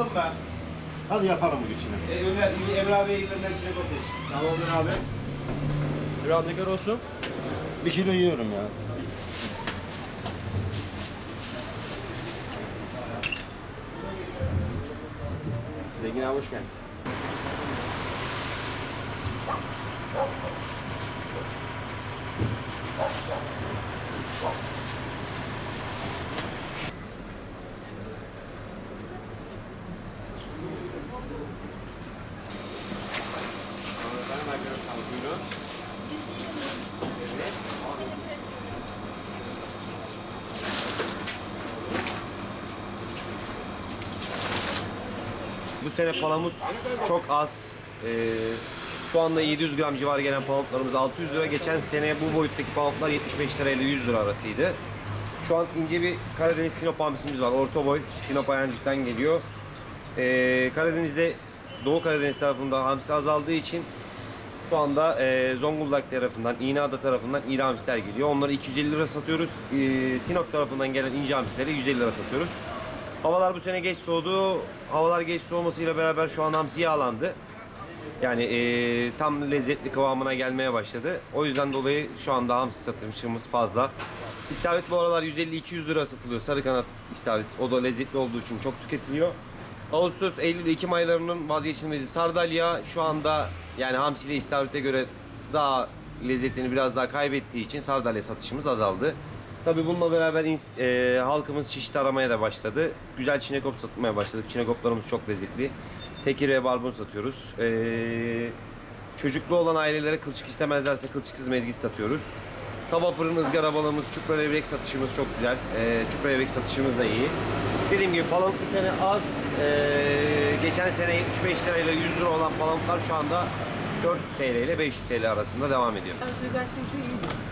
yapalım be. Hadi yapalım bu işini. E, Ömer, Emre abiye ilgilerinden çilek okey. Tamamdır abi. Biraz ne kadar olsun? Bir kilo yiyorum ya. Zengin abi hoş geldin. Arkadaşlar buyurun. Bu sene palamut çok az. Ee, şu anda 700 gram civarı gelen palamutlarımız 600 lira. Geçen sene bu boyuttaki palamutlar 75 lira ile 100 lira arasıydı. Şu an ince bir Karadeniz Sinop hamisimiz var. Orta boy Sinop Ayancık'tan geliyor. Ee, Karadeniz'de Doğu Karadeniz tarafında hamsi azaldığı için şu anda e, Zonguldak tarafından, İğneada tarafından iri hamsiler geliyor. Onları 250 lira satıyoruz. Ee, Sinop tarafından gelen ince hamsileri 150 lira satıyoruz. Havalar bu sene geç soğudu. Havalar geç soğumasıyla beraber şu an hamsi yağlandı. Yani e, tam lezzetli kıvamına gelmeye başladı. O yüzden dolayı şu anda hamsi satışımız fazla. İstavrit bu aralar 150-200 lira satılıyor. Sarı kanat istavrit. O da lezzetli olduğu için çok tüketiliyor. Ağustos, Eylül, Ekim aylarının vazgeçilmezi sardalya şu anda yani hamsi ile istavrite göre daha lezzetini biraz daha kaybettiği için sardalya satışımız azaldı. Tabii bununla beraber e, halkımız çeşit aramaya da başladı. Güzel çinekop satmaya başladık. Çinekoplarımız çok lezzetli. Tekir ve barbun satıyoruz. E, çocuklu olan ailelere kılçık istemezlerse kılçıksız mezgit satıyoruz. Tava fırın ızgara balığımız, çupra levrek satışımız çok güzel. E, çupra levrek satışımız da iyi. Dediğim gibi palamut bu sene az. E, geçen sene 75 lirayla 100 lira olan palamutlar şu anda 400 TL ile 500 TL arasında devam ediyor. Gleich nicht sehen.